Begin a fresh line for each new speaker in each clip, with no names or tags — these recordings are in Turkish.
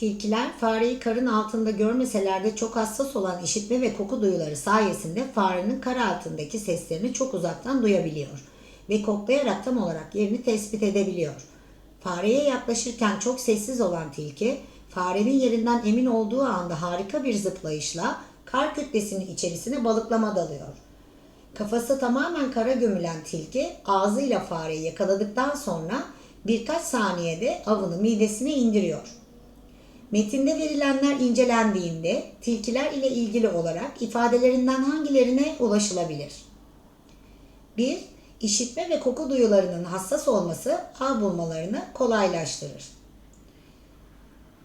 Tilkiler fareyi karın altında görmeseler de çok hassas olan işitme ve koku duyuları sayesinde farenin kar altındaki seslerini çok uzaktan duyabiliyor ve koklayarak tam olarak yerini tespit edebiliyor. Fareye yaklaşırken çok sessiz olan tilki, farenin yerinden emin olduğu anda harika bir zıplayışla kar kütlesinin içerisine balıklama dalıyor. Kafası tamamen kara gömülen tilki ağzıyla fareyi yakaladıktan sonra birkaç saniyede avını midesine indiriyor. Metinde verilenler incelendiğinde tilkiler ile ilgili olarak ifadelerinden hangilerine ulaşılabilir? 1. İşitme ve koku duyularının hassas olması av bulmalarını kolaylaştırır.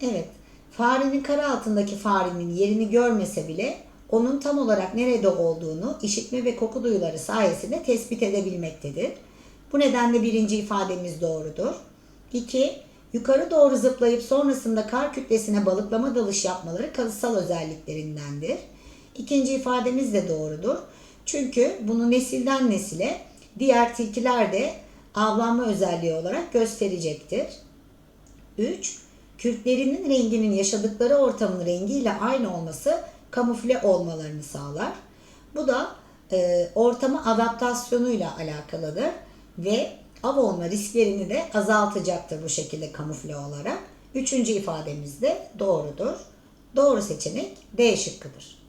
Evet, farenin kar altındaki farenin yerini görmese bile onun tam olarak nerede olduğunu işitme ve koku duyuları sayesinde tespit edebilmektedir. Bu nedenle birinci ifademiz doğrudur. 2. Yukarı doğru zıplayıp sonrasında kar kütlesine balıklama dalış yapmaları kalıtsal özelliklerindendir. İkinci ifademiz de doğrudur. Çünkü bunu nesilden nesile diğer tilkiler de avlanma özelliği olarak gösterecektir. 3. Kürklerinin renginin yaşadıkları ortamın rengiyle aynı olması kamufle olmalarını sağlar. Bu da e, ortama adaptasyonuyla alakalıdır ve av olma risklerini de azaltacaktır bu şekilde kamufle olarak. Üçüncü ifademiz de doğrudur. Doğru seçenek D şıkkıdır.